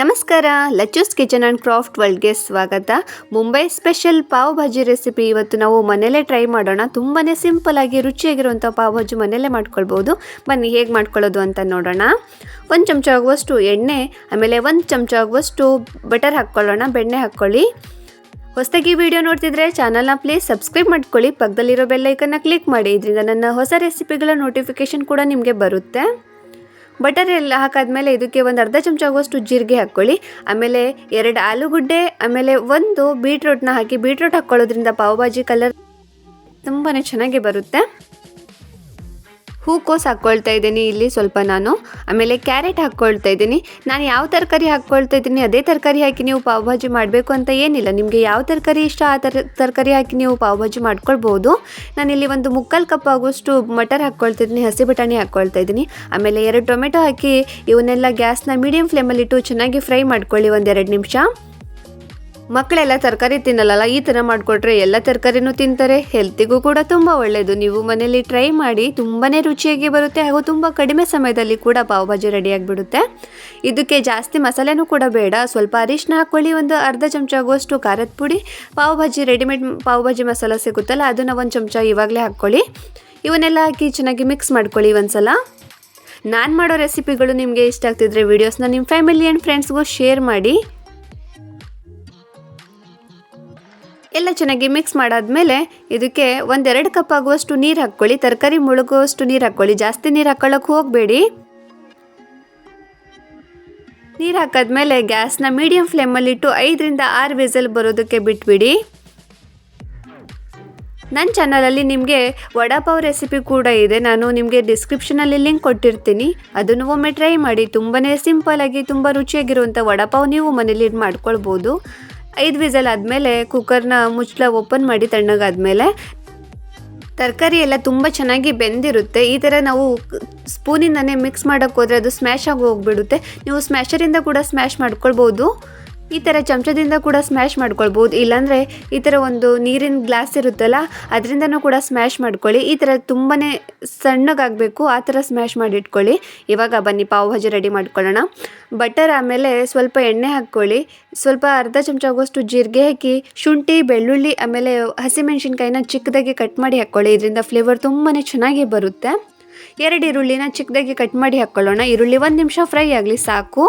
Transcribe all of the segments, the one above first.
ನಮಸ್ಕಾರ, Lachchus kitchen and craft ವರ್ಲ್ಡ್ಗೆ ಸ್ವಾಗತ. ಮುಂಬೈ ಸ್ಪೆಷಲ್ ಪಾವ್ ಭಾಜಿ ರೆಸಿಪಿ ಇವತ್ತು ನಾವು ಮನೆಯಲ್ಲೇ ಟ್ರೈ ಮಾಡೋಣ. ತುಂಬಾ ಸಿಂಪಲ್ಲಾಗಿ ರುಚಿಯಾಗಿರುವಂಥ ಪಾವ್ ಭಾಜಿ ಮನೆಯಲ್ಲೇ ಮಾಡ್ಕೊಳ್ಬೋದು. ಬನ್ನಿ, ಹೇಗೆ ಮಾಡ್ಕೊಳ್ಳೋದು ಅಂತ ನೋಡೋಣ. ಒಂದು ಚಮಚ ಆಗುವಷ್ಟು ಎಣ್ಣೆ, ಆಮೇಲೆ ಒಂದು ಚಮಚ ಆಗುವಷ್ಟು ಬಟರ್ ಹಾಕ್ಕೊಳ್ಳೋಣ, ಬೆಣ್ಣೆ ಹಾಕ್ಕೊಳ್ಳಿ. ಹೊಸದಾಗಿ ವಿಡಿಯೋ ನೋಡ್ತಿದ್ರೆ ಚಾನಲ್ನ ಪ್ಲೀಸ್ ಸಬ್ಸ್ಕ್ರೈಬ್ ಮಾಡ್ಕೊಳ್ಳಿ. ಪಕ್ಕದಲ್ಲಿರೋ ಬೆಲ್ಲೈಕನ್ನ ಕ್ಲಿಕ್ ಮಾಡಿ. ಇದರಿಂದ ನನ್ನ ಹೊಸ ರೆಸಿಪಿಗಳ ನೋಟಿಫಿಕೇಷನ್ ಕೂಡ ನಿಮಗೆ ಬರುತ್ತೆ. ಬಟರ್ ಎಲ್ಲ ಹಾಕಾದ್ಮೇಲೆ ಇದಕ್ಕೆ ಒಂದು ಅರ್ಧ ಚಮಚ ಆಗುವಷ್ಟು ಜೀರಿಗೆ ಹಾಕ್ಕೊಳ್ಳಿ. ಆಮೇಲೆ ಎರಡು ಆಲೂಗಡ್ಡೆ, ಆಮೇಲೆ ಒಂದು ಬೀಟ್ರೂಟ್ನ ಹಾಕಿ ಬೀಟ್ರೂಟ್ ಹಾಕ್ಕೊಳ್ಳೋದ್ರಿಂದ ಪಾವ್ ಭಾಜಿ ಕಲರ್ ತುಂಬಾ ಚೆನ್ನಾಗಿ ಬರುತ್ತೆ. ಹೂಕೋಸು ಹಾಕ್ಕೊಳ್ತಾ ಇದ್ದೀನಿ ಇಲ್ಲಿ ಸ್ವಲ್ಪ ನಾನು. ಆಮೇಲೆ ಕ್ಯಾರೆಟ್ ಹಾಕ್ಕೊಳ್ತಾ ಇದ್ದೀನಿ. ನಾನು ಯಾವ ತರಕಾರಿ ಹಾಕ್ಕೊಳ್ತಾ ಇದ್ದೀನಿ, ಅದೇ ತರಕಾರಿ ಹಾಕಿ ನೀವು ಪಾವ್ ಭಾಜಿ ಮಾಡಬೇಕು ಅಂತ ಏನಿಲ್ಲ. ನಿಮಗೆ ಯಾವ ತರಕಾರಿ ಇಷ್ಟ, ಆ ಥರ ತರಕಾರಿ ಹಾಕಿ ನೀವು ಪಾವ್ ಭಾಜಿ ಮಾಡ್ಕೊಳ್ಬೋದು ನಾನಿಲ್ಲಿ ಒಂದು ಮುಕ್ಕಾಲು ಕಪ್ ಆಗುವಷ್ಟು ಮಟರ್ ಹಾಕ್ಕೊಳ್ತಾ ಇದ್ದೀನಿ, ಹಸಿ ಬಟಾಣಿ ಹಾಕ್ಕೊಳ್ತಾ ಇದ್ದೀನಿ. ಆಮೇಲೆ ಎರಡು ಟೊಮೆಟೊ ಹಾಕಿ ಇವನ್ನೆಲ್ಲ ಗ್ಯಾಸ್ನ ಮೀಡಿಯಮ್ ಫ್ಲೇಮಲ್ಲಿಟ್ಟು ಚೆನ್ನಾಗಿ ಫ್ರೈ ಮಾಡ್ಕೊಳ್ಳಿ ಒಂದೆರಡು ನಿಮಿಷ. ಮಕ್ಕಳೆಲ್ಲ ತರಕಾರಿ ತಿನ್ನಲ್ಲ ಈ ಥರ ಮಾಡಿಕೊಟ್ರೆ ಎಲ್ಲ ತರಕಾರಿನೂ ತಿಂತಾರೆ. ಹೆಲ್ತಿಗೂ ಕೂಡ ತುಂಬ ಒಳ್ಳೆಯದು ನೀವು ಮನೆಯಲ್ಲಿ ಟ್ರೈ ಮಾಡಿ ತುಂಬಾ ರುಚಿಯಾಗಿ ಬರುತ್ತೆ ಹಾಗೂ ತುಂಬ ಕಡಿಮೆ ಸಮಯದಲ್ಲಿ ಕೂಡ ಪಾವ್ ಭಾಜಿ ರೆಡಿಯಾಗಿಬಿಡುತ್ತೆ ಇದಕ್ಕೆ ಜಾಸ್ತಿ ಮಸಾಲೆನೂ ಕೂಡ ಬೇಡ. ಸ್ವಲ್ಪ ಅರಿಶಿನ ಹಾಕ್ಕೊಳ್ಳಿ, ಒಂದು ಅರ್ಧ ಚಮಚ ಆಗುವಷ್ಟು ಖಾರದ ಪುಡಿ ಪಾವ್ ಭಾಜಿ ರೆಡಿಮೇಡ್ ಪಾವ್ ಭಾಜಿ ಮಸಾಲ ಸಿಗುತ್ತಲ್ಲ, ಅದನ್ನು ಒಂದು ಚಮಚ ಇವಾಗಲೇ ಹಾಕ್ಕೊಳ್ಳಿ. ಇವನ್ನೆಲ್ಲ ಹಾಕಿ ಚೆನ್ನಾಗಿ ಮಿಕ್ಸ್ ಮಾಡ್ಕೊಳ್ಳಿ ಒಂದ್ಸಲ. ನಾನು ಮಾಡೋ ರೆಸಿಪಿಗಳು ನಿಮಗೆ ಇಷ್ಟ ಆಗ್ತಿದ್ರೆ ವೀಡಿಯೋಸ್ನ ನಿಮ್ಮ ಫ್ಯಾಮಿಲಿ ಆ್ಯಂಡ್ ಫ್ರೆಂಡ್ಸ್ಗೂ ಶೇರ್ ಮಾಡಿ. ಎಲ್ಲ ಚೆನ್ನಾಗಿ ಮಿಕ್ಸ್ ಮಾಡಾದ್ಮೇಲೆ ಇದಕ್ಕೆ ಒಂದೆರಡು ಕಪ್ ಆಗುವಷ್ಟು ನೀರು ಹಾಕ್ಕೊಳ್ಳಿ. ತರಕಾರಿ ಮುಳುಗುವಷ್ಟು ನೀರು ಹಾಕ್ಕೊಳ್ಳಿ. ಜಾಸ್ತಿ ನೀರು ಹಾಕ್ಕೊಳ್ಳೋಕೆ ಹೋಗಬೇಡಿ. ನೀರು ಹಾಕಾದ್ಮೇಲೆ ಗ್ಯಾಸ್ನ ಮೀಡಿಯಂ ಫ್ಲೇಮಲ್ಲಿಟ್ಟು ಐದರಿಂದ ಆರು ವಿಸಲ್ ಬರೋದಕ್ಕೆ ಬಿಟ್ಬಿಡಿ. ನನ್ನ ಚಾನಲಲ್ಲಿ ನಿಮಗೆ ವಡಾಪಾವ್ ರೆಸಿಪಿ ಕೂಡ ಇದೆ. ನಾನು ನಿಮಗೆ ಡಿಸ್ಕ್ರಿಪ್ಷನಲ್ಲಿ ಲಿಂಕ್ ಕೊಟ್ಟಿರ್ತೀನಿ. ಅದನ್ನು ಒಮ್ಮೆ ಟ್ರೈ ಮಾಡಿ. ತುಂಬಾ ಸಿಂಪಲ್ಲಾಗಿ ತುಂಬ ರುಚಿಯಾಗಿರುವಂಥ ವಡಾಪಾವ್ ನೀವು ಮನೇಲಿ ಮಾಡ್ಕೊಳ್ಬೋದು. ಐದು ವಿಸಲ್ ಆದಮೇಲೆ ಕುಕ್ಕರ್ನ ಮುಚ್ಚಳ ಓಪನ್ ಮಾಡಿ ತಣ್ಣಗಾದ್ಮೇಲೆ ತರಕಾರಿ ಎಲ್ಲ ತುಂಬ ಚೆನ್ನಾಗಿ ಬೆಂದಿರುತ್ತೆ. ಈ ಥರ ನಾವು ಸ್ಪೂನಿಂದನೇ ಮಿಕ್ಸ್ ಮಾಡೋಕ್ಕೆ ಅದು ಸ್ಮ್ಯಾಶ್ ಆಗಿ ಹೋಗ್ಬಿಡುತ್ತೆ. ನೀವು ಸ್ಮ್ಯಾಶರಿಂದ ಕೂಡ ಸ್ಮ್ಯಾಶ್ ಮಾಡ್ಕೊಳ್ಬೋದು. ಈ ಥರ ಚಮಚದಿಂದ ಕೂಡ ಸ್ಮ್ಯಾಶ್ ಮಾಡ್ಕೊಳ್ಬೋದು. ಇಲ್ಲಾಂದರೆ ಈ ಥರ ಒಂದು ನೀರಿನ ಗ್ಲಾಸ್ ಇರುತ್ತಲ್ಲ, ಅದರಿಂದನೂ ಕೂಡ ಸ್ಮ್ಯಾಶ್ ಮಾಡ್ಕೊಳ್ಳಿ. ಈ ಥರ ತುಂಬಾ ಸಣ್ಣಗಾಗಬೇಕು, ಆ ಥರ ಸ್ಮ್ಯಾಶ್ ಮಾಡಿ ಇಟ್ಕೊಳ್ಳಿ ಇವಾಗ ಬನ್ನಿ, ಪಾವ್ ಭಾಜಿ ರೆಡಿ ಮಾಡ್ಕೊಳ್ಳೋಣ. ಬಟರ್ ಆಮೇಲೆ ಸ್ವಲ್ಪ ಎಣ್ಣೆ ಹಾಕ್ಕೊಳ್ಳಿ. ಸ್ವಲ್ಪ ಅರ್ಧ ಚಮಚ ಆಗುವಷ್ಟು ಜೀರಿಗೆ ಹಾಕಿ, ಶುಂಠಿ, ಬೆಳ್ಳುಳ್ಳಿ, ಆಮೇಲೆ ಹಸಿಮೆಣ್ಸಿನ್ಕಾಯಿನ ಚಿಕ್ಕದಾಗಿ ಕಟ್ ಮಾಡಿ ಹಾಕ್ಕೊಳ್ಳಿ. ಇದರಿಂದ ಫ್ಲೇವರ್ ತುಂಬಾ ಚೆನ್ನಾಗಿ ಬರುತ್ತೆ. ಎರಡು ಈರುಳ್ಳಿನ ಚಿಕ್ಕದಾಗಿ ಕಟ್ ಮಾಡಿ ಹಾಕ್ಕೊಳ್ಳೋಣ. ಈರುಳ್ಳಿ ಒಂದು ನಿಮಿಷ ಫ್ರೈ ಆಗಲಿ ಸಾಕು.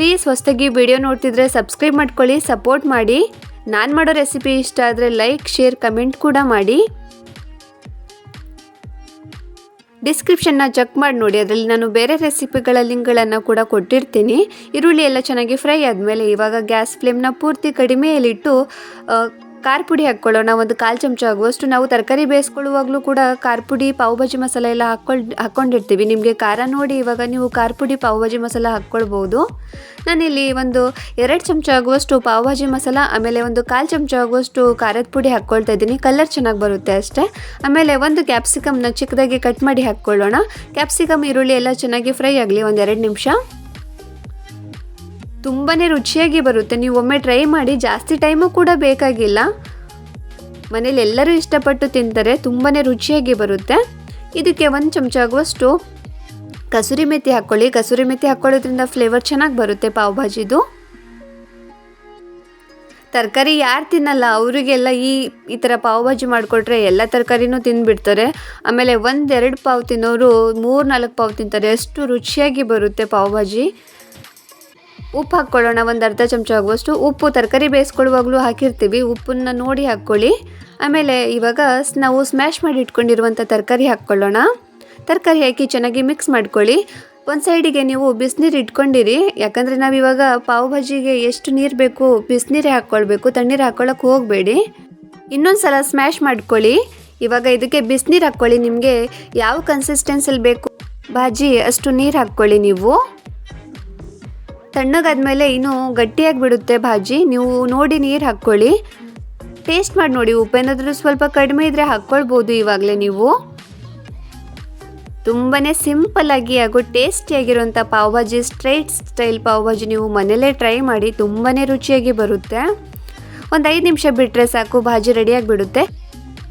ಪ್ಲೀಸ್ ಹೊಸದಾಗಿ ವಿಡಿಯೋ ನೋಡ್ತಿದ್ರೆ ಸಬ್ಸ್ಕ್ರೈಬ್ ಮಾಡ್ಕೊಳ್ಳಿ, ಸಪೋರ್ಟ್ ಮಾಡಿ. ನಾನು ಮಾಡೋ ರೆಸಿಪಿ ಇಷ್ಟ ಆದರೆ ಲೈಕ್, ಶೇರ್, ಕಮೆಂಟ್ ಕೂಡ ಮಾಡಿ. ಡಿಸ್ಕ್ರಿಪ್ಷನ್ನ ಚೆಕ್ ಮಾಡಿ ನೋಡಿ, ಅದರಲ್ಲಿ ನಾನು ಬೇರೆ ರೆಸಿಪಿಗಳ ಲಿಂಕ್ಗಳನ್ನು ಕೂಡ ಕೊಟ್ಟಿರ್ತೀನಿ. ಈರುಳ್ಳಿ ಎಲ್ಲ ಚೆನ್ನಾಗಿ ಫ್ರೈ ಆದಮೇಲೆ ಇವಾಗ ಗ್ಯಾಸ್ ಫ್ಲೇಮ್ನ ಪೂರ್ತಿ ಕಡಿಮೆಯಲ್ಲಿಟ್ಟು ಖಾರ ಪುಡಿ ಹಾಕ್ಕೊಳ್ಳೋಣ. ಒಂದು ಕಾಲು ಚಮಚ ಆಗುವಷ್ಟು ನಾವು ತರಕಾರಿ ಬೇಯಿಸ್ಕೊಳ್ಳುವಾಗಲೂ ಕೂಡ ಖಾರ ಪುಡಿ, ಪಾವ್ ಭಾಜಿ ಮಸಾಲೆ ಎಲ್ಲ ಹಾಕ್ಕೊಳ್, ಹಾಕ್ಕೊಂಡಿರ್ತೀವಿ. ನಿಮಗೆ ಖಾರ ನೋಡಿ ಇವಾಗ ನೀವು ಖಾರ ಪುಡಿ, ಪಾವ್ ಭಾಜಿ ಮಸಾಲ ಹಾಕ್ಕೊಳ್ಬೋದು. ನಾನಿಲ್ಲಿ ಒಂದು ಎರಡು ಚಮಚ ಆಗುವಷ್ಟು ಪಾವ್ ಭಾಜಿ ಮಸಾಲ, ಆಮೇಲೆ ಒಂದು ಕಾಲು ಚಮಚ ಆಗುವಷ್ಟು ಖಾರದ ಪುಡಿ ಹಾಕ್ಕೊಳ್ತಾ ಇದ್ದೀನಿ. ಕಲರ್ ಚೆನ್ನಾಗಿ ಬರುತ್ತೆ ಅಷ್ಟೇ. ಆಮೇಲೆ ಒಂದು ಕ್ಯಾಪ್ಸಿಕಮ್ನ ಚಿಕ್ಕದಾಗಿ ಕಟ್ ಮಾಡಿ ಹಾಕ್ಕೊಳ್ಳೋಣ. ಕ್ಯಾಪ್ಸಿಕಮ್ ಈರುಳ್ಳಿ ಎಲ್ಲ ಚೆನ್ನಾಗಿ ಫ್ರೈ ಆಗಲಿ ಒಂದು ಎರಡು ನಿಮಿಷ. ತುಂಬಾ ರುಚಿಯಾಗಿ ಬರುತ್ತೆ. ನೀವು ಒಮ್ಮೆ ಟ್ರೈ ಮಾಡಿ ಜಾಸ್ತಿ ಟೈಮು ಕೂಡ ಬೇಕಾಗಿಲ್ಲ. ಮನೇಲಿ ಎಲ್ಲರೂ ಇಷ್ಟಪಟ್ಟು ತಿಂತಾರೆ ತುಂಬಾ ರುಚಿಯಾಗಿ ಬರುತ್ತೆ. ಇದಕ್ಕೆ ಒಂದು ಚಮಚ ಆಗುವಷ್ಟು ಕಸೂರಿ ಮೆಥಿ ಹಾಕ್ಕೊಳ್ಳಿ ಕಸೂರಿ ಮೆಥಿ ಹಾಕ್ಕೊಳ್ಳೋದ್ರಿಂದ ಫ್ಲೇವರ್ ಚೆನ್ನಾಗಿ ಬರುತ್ತೆ ಪಾವ್ ಭಾಜಿದು. ತರಕಾರಿ ಯಾರು ತಿನ್ನಲ್ಲ, ಅವರಿಗೆಲ್ಲ ಈ ಈ ಥರ ಪಾವ್ ಭಾಜಿ ಮಾಡಿಕೊಟ್ರೆ ಎಲ್ಲ ತರಕಾರಿನೂ ತಿಂದುಬಿಡ್ತಾರೆ ಆಮೇಲೆ ಒಂದೆರಡು ಪಾವ್ ತಿನ್ನೋರು ಮೂರು ನಾಲ್ಕು ಪಾವ್ ತಿಂತಾರೆ. ಅಷ್ಟು ರುಚಿಯಾಗಿ ಬರುತ್ತೆ ಪಾವ್ ಭಾಜಿ. ಉಪ್ಪು ಹಾಕ್ಕೊಳ್ಳೋಣ, ಒಂದು ಅರ್ಧ ಚಮಚ ಆಗುವಷ್ಟು ಉಪ್ಪು ತರಕಾರಿ ಬೇಯಿಸ್ಕೊಳ್ಳುವಾಗಲೂ ಹಾಕಿರ್ತೀವಿ. ಉಪ್ಪನ್ನ ನೋಡಿ ಹಾಕ್ಕೊಳ್ಳಿ. ಆಮೇಲೆ ಇವಾಗ ನಾವು ಸ್ಮ್ಯಾಶ್ ಮಾಡಿ ಇಟ್ಕೊಂಡಿರುವಂಥ ತರಕಾರಿ ಹಾಕ್ಕೊಳ್ಳೋಣ. ತರಕಾರಿ ಹಾಕಿ ಚೆನ್ನಾಗಿ ಮಿಕ್ಸ್ ಮಾಡ್ಕೊಳ್ಳಿ. ಒಂದು ಸೈಡಿಗೆ ನೀವು ಬಿಸಿನೀರು ಇಟ್ಕೊಂಡಿರಿ. ಯಾಕಂದರೆ ನಾವು ಇವಾಗ ಪಾವ್ ಭಾಜಿಗೆ ಎಷ್ಟು ನೀರು ಬೇಕು, ಬಿಸಿನೀರೇ ಹಾಕ್ಕೊಳ್ಬೇಕು, ತಣ್ಣೀರು ಹಾಕ್ಕೊಳ್ಳೋಕೆ ಹೋಗಬೇಡಿ. ಇನ್ನೊಂದು ಸಲ ಸ್ಮ್ಯಾಶ್ ಮಾಡ್ಕೊಳ್ಳಿ. ಇವಾಗ ಇದಕ್ಕೆ ಬಿಸಿನೀರು ಹಾಕ್ಕೊಳ್ಳಿ. ನಿಮಗೆ ಯಾವ ಕನ್ಸಿಸ್ಟೆನ್ಸಲ್ಲಿ ಬೇಕು, ಭಾಜಿ ಅಷ್ಟು ನೀರು ಹಾಕ್ಕೊಳ್ಳಿ ನೀವು. ತಣ್ಣಗಾದ್ಮೇಲೆ ಇನ್ನೂ ಗಟ್ಟಿಯಾಗಿ ಬಿಡುತ್ತೆ ಭಾಜಿ. ನೀವು ನೋಡಿ ನೀರು ಹಾಕ್ಕೊಳ್ಳಿ. ಟೇಸ್ಟ್ ಮಾಡಿ ನೋಡಿ. ಉಪ್ಪೇನಾದರೂ ಸ್ವಲ್ಪ ಕಡಿಮೆ ಇದ್ದರೆ ಹಾಕ್ಕೊಳ್ಬೋದು ಇವಾಗಲೇ ನೀವು. ತುಂಬಾ ಸಿಂಪಲ್ಲಾಗಿ ಹಾಗೂ ಟೇಸ್ಟಿಯಾಗಿರುವಂಥ ಪಾವ್ ಭಾಜಿ ಸ್ಟ್ರೈಟ್ ಸ್ಟೈಲ್ ಪಾವ್ ಭಾಜಿ ನೀವು ಮನೇಲೇ ಟ್ರೈ ಮಾಡಿ ತುಂಬಾ ರುಚಿಯಾಗಿ ಬರುತ್ತೆ. ಒಂದು ಐದು ನಿಮಿಷ ಬಿಟ್ಟರೆ ಸಾಕು, ಭಾಜಿ ರೆಡಿಯಾಗಿಬಿಡುತ್ತೆ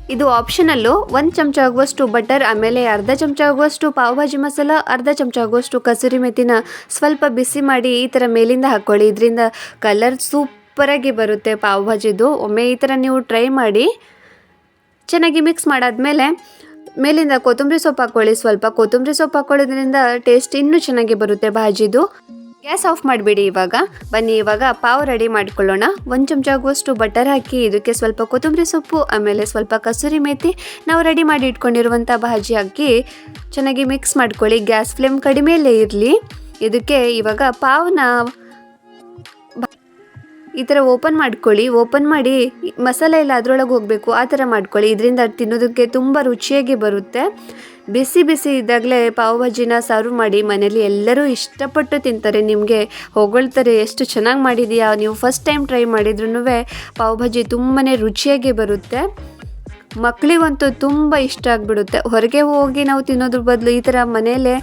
ಇದು ಆಪ್ಷನಲ್ಲು ಒಂದು ಚಮಚ ಆಗುವಷ್ಟು ಬಟರ್ ಆಮೇಲೆ ಅರ್ಧ ಚಮಚ ಆಗುವಷ್ಟು ಪಾವ್ ಭಾಜಿ ಮಸಾಲ, ಅರ್ಧ ಚಮಚ ಆಗುವಷ್ಟು ಕಸೂರಿ ಮೆಥಿನ ಸ್ವಲ್ಪ ಬಿಸಿ ಮಾಡಿ ಈ ಥರ ಮೇಲಿಂದ ಹಾಕ್ಕೊಳ್ಳಿ ಇದರಿಂದ ಕಲರ್ ಸೂಪರಾಗಿ ಬರುತ್ತೆ ಪಾವ್ ಭಾಜಿದು ಒಮ್ಮೆ ಈ ಥರ ನೀವು ಟ್ರೈ ಮಾಡಿ ಚೆನ್ನಾಗಿ ಮಿಕ್ಸ್ ಮಾಡಾದ್ಮೇಲೆ ಮೇಲಿಂದ ಕೊತ್ತಂಬರಿ ಸೊಪ್ಪು ಹಾಕ್ಕೊಳ್ಳಿ ಸ್ವಲ್ಪ ಕೊತ್ತಂಬರಿ ಸೊಪ್ಪು ಹಾಕ್ಕೊಳ್ಳೋದ್ರಿಂದ ಟೇಸ್ಟ್ ಇನ್ನೂ ಚೆನ್ನಾಗಿ ಬರುತ್ತೆ ಭಾಜಿದು. ಗ್ಯಾಸ್ ಆಫ್ ಮಾಡಿಬಿಡಿ ಇವಾಗ. ಬನ್ನಿ, ಇವಾಗ ಪಾವ್ ರೆಡಿ ಮಾಡ್ಕೊಳ್ಳೋಣ. ಒಂದು ಚಮಚ ಆಗುವಷ್ಟು ಬಟರ್ ಹಾಕಿ, ಇದಕ್ಕೆ ಸ್ವಲ್ಪ ಕೊತ್ತಂಬರಿ ಸೊಪ್ಪು, ಆಮೇಲೆ ಸ್ವಲ್ಪ ಕಸೂರಿ ಮೇಥಿ ನಾವು ರೆಡಿ ಮಾಡಿ ಇಟ್ಕೊಂಡಿರುವಂಥ ಭಾಜಿ ಹಾಕಿ ಚೆನ್ನಾಗಿ ಮಿಕ್ಸ್ ಮಾಡ್ಕೊಳ್ಳಿ. ಗ್ಯಾಸ್ ಫ್ಲೇಮ್ ಕಡಿಮೆಯಲ್ಲೇ ಇರಲಿ. ಇದಕ್ಕೆ ಇವಾಗ ಪಾವ್ನ ಈ ಥರ ಓಪನ್ ಮಾಡ್ಕೊಳ್ಳಿ, ಓಪನ್ ಮಾಡಿ ಮಸಾಲೆ ಎಲ್ಲ ಅದರೊಳಗೆ ಹೋಗಬೇಕು, ಆ ಥರ ಮಾಡ್ಕೊಳ್ಳಿ. ಇದರಿಂದ ತಿನ್ನೋದಕ್ಕೆ ತುಂಬ ರುಚಿಯಾಗಿ ಬರುತ್ತೆ. ಬಿಸಿ ಬಿಸಿ ಇದ್ದಾಗಲೇ ಪಾವ್ ಭಾಜಿನ ಸರ್ವ್ ಮಾಡಿ ಮನೇಲಿ ಎಲ್ಲರೂ ಇಷ್ಟಪಟ್ಟು ತಿಂತಾರೆ. ನಿಮಗೆ ಹೊಗಳ್ತಾರೆ, ಎಷ್ಟು ಚೆನ್ನಾಗಿ ಮಾಡಿದೀಯಾ ನೀವು ಫಸ್ಟ್ ಟೈಮ್ ಟ್ರೈ ಮಾಡಿದ್ರೂ ಪಾವ್ ಭಾಜಿ ತುಂಬಾ ರುಚಿಯಾಗಿ ಬರುತ್ತೆ. ಮಕ್ಕಳಿಗಂತೂ ತುಂಬ ಇಷ್ಟ ಆಗಿಬಿಡುತ್ತೆ. ಹೊರಗೆ ಹೋಗಿ ನಾವು ತಿನ್ನೋದ್ರ ಬದಲು ಈ ಥರ ಮನೆಯಲ್ಲೇ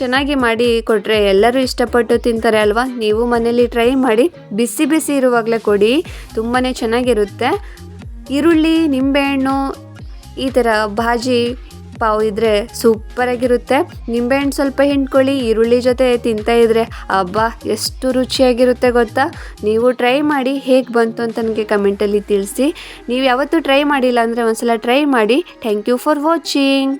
ಚೆನ್ನಾಗಿ ಮಾಡಿ ಕೊಟ್ಟರೆ ಎಲ್ಲರೂ ಇಷ್ಟಪಟ್ಟು ತಿಂತಾರೆ ಅಲ್ವಾ? ನೀವು ಮನೇಲಿ ಟ್ರೈ ಮಾಡಿ, ಬಿಸಿ ಬಿಸಿ ಇರುವಾಗಲೇ ಕೊಡಿ ತುಂಬಾ ಚೆನ್ನಾಗಿರುತ್ತೆ. ಈರುಳ್ಳಿ, ನಿಂಬೆಹಣ್ಣು, ಈ ಥರ ಭಾಜಿ, ಪಾವ್ ಇದ್ದರೆ ಸೂಪರಾಗಿರುತ್ತೆ ನಿಂಬೆಹಣ್ಣು ಸ್ವಲ್ಪ ಹಿಂಡ್ಕೊಳ್ಳಿ, ಈರುಳ್ಳಿ ಜೊತೆ ತಿಂತಾ ಇದ್ರೆ ಅಬ್ಬಾ, ಎಷ್ಟು ರುಚಿಯಾಗಿರುತ್ತೆ ಗೊತ್ತಾ? ನೀವು ಟ್ರೈ ಮಾಡಿ ಹೇಗೆ ಬಂತು ಅಂತ ನನಗೆ ಕಮೆಂಟಲ್ಲಿ ತಿಳಿಸಿ. ನೀವು ಯಾವತ್ತೂ ಟ್ರೈ ಮಾಡಿಲ್ಲ ಅಂದರೆ ಒಂದ್ಸಲ ಟ್ರೈ ಮಾಡಿ. Thank you for watching